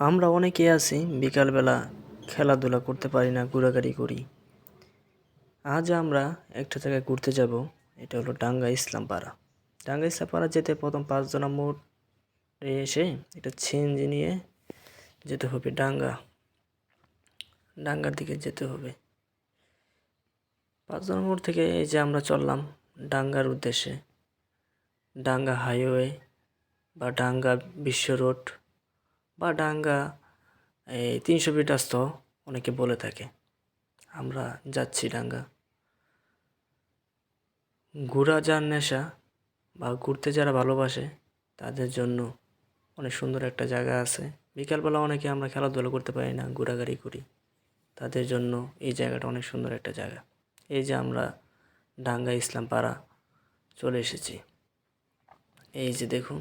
আমরা অনেকে আছি, বিকালবেলা খেলাধুলা করতে পারি না, ঘোরাঘুরি করি। আজ আমরা একটা জায়গায় ঘুরতে যাব, এটা হলো ডাঙ্গা ইসলাম পাড়া ডাঙ্গা ইসলাম পাড়া যেতে প্রথম পাঁচজনা মোড় এসে একটা ছিঞ্জি নিয়ে যেতে হবে ডাঙ্গা। ডাঙ্গার দিকে যেতে হবে। পাঁচজনা মোড় থেকে এই যে আমরা চললাম ডাঙ্গার উদ্দেশ্যে, ডাঙ্গা হাইওয়ে বা ডাঙ্গা বিশ্ব রোড। বা ডাঙ্গা, এই তিনশো ফিট আস্ত অনেকে বলে থাকে, আমরা যাচ্ছি ডাঙ্গা। ঘোরা যার নেশা বা ঘুরতে যারা ভালোবাসে, তাদের জন্য অনেক সুন্দর একটা জায়গা আছে। বিকালবেলা অনেকে আমরা খেলাধুলা করতে পারি না, ঘোরাঘুরি করি। তাদের জন্য এই জায়গাটা অনেক সুন্দর একটা জায়গা। এই যে আমরা ডাঙ্গা ইসলাম পাড়া চলে এসেছি। এই যে দেখুন,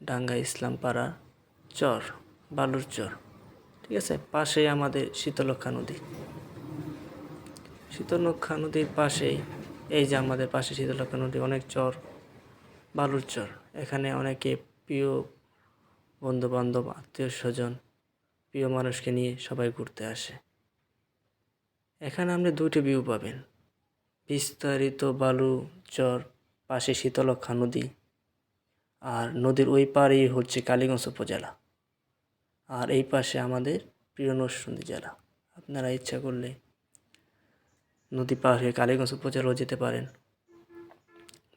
ডাঙ্গা ইসলাম পাড়া। চর, বালুর চর, ঠিক আছে? পাশেই আমাদের শীতলক্ষা নদী। শীতলক্ষা নদীর পাশেই এই যে আমাদের পাশে শীতলক্ষা নদী, অনেক চর, বালুর চর। এখানে অনেকে প্রিয় বন্ধু বান্ধব আত্মীয় স্বজন, প্রিয় মানুষকে নিয়ে সবাই ঘুরতে আসে। এখানে আপনি দুটি ভিউ পাবেন। বিস্তারিত বালু চর, পাশে শীতলক্ষা নদী, আর নদীর ওই পারেই হচ্ছে কালীগঞ্জ উপজেলা। আর এই পাশে আমাদের প্রিয় নরসিংদী জেলা। আপনারা ইচ্ছা করলে নদী পার হয়ে কালীগঞ্জ উপজেলাও যেতে পারেন।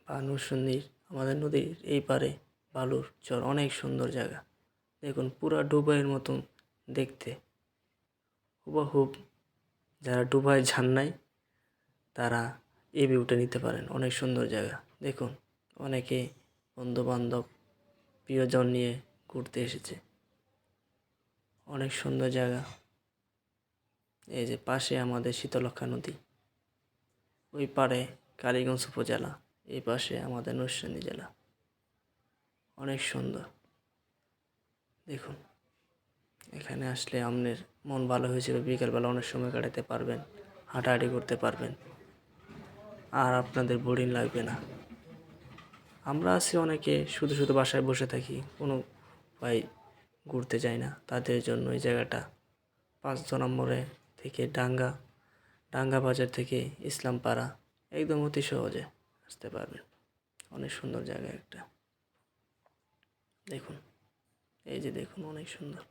বা নরসিংদীর, আমাদের নদীর এই পারে বালুর চর অনেক সুন্দর জায়গা। দেখুন, পুরা ডুবাইয়ের মতন দেখতে। হুবহুব যারা ডুবাই যান নাই, তারা এই ভিউটা নিতে পারেন। অনেক সুন্দর জায়গা। দেখুন, অনেকে বন্ধু বান্ধব প্রিয়জন নিয়ে ঘুরতে এসেছে। অনেক সুন্দর জায়গা। এই যে পাশে আমাদের শীতলক্ষা নদী। ওই পারে কালীগঞ্জ উপজেলা, এই পাশে আমাদের নরসিংদী জেলা। অনেক সুন্দর। দেখুন, এখানে আসলে আপনার মন ভালো হয়েছিল, বিকেলবেলা অনেক সময় কাটাতে পারবেন, হাঁটাহাঁটি করতে পারবেন। আর আপনাদের বোরিং লাগবে না। আমরা আছি অনেকে শুধু শুধু বাসায় বসে থাকি, কোনো উপায় ঘুরতে যায় না। তাদের জন্য এই জায়গাটা পাঁচ নম্বরে থেকে ডাঙ্গা ডাঙ্গা বাজার থেকে ইসলামপাড়া একদম অতি সহজে আসতে পারবেন। অনেক সুন্দর জায়গা একটা। দেখুন, এই যে দেখুন, অনেক সুন্দর।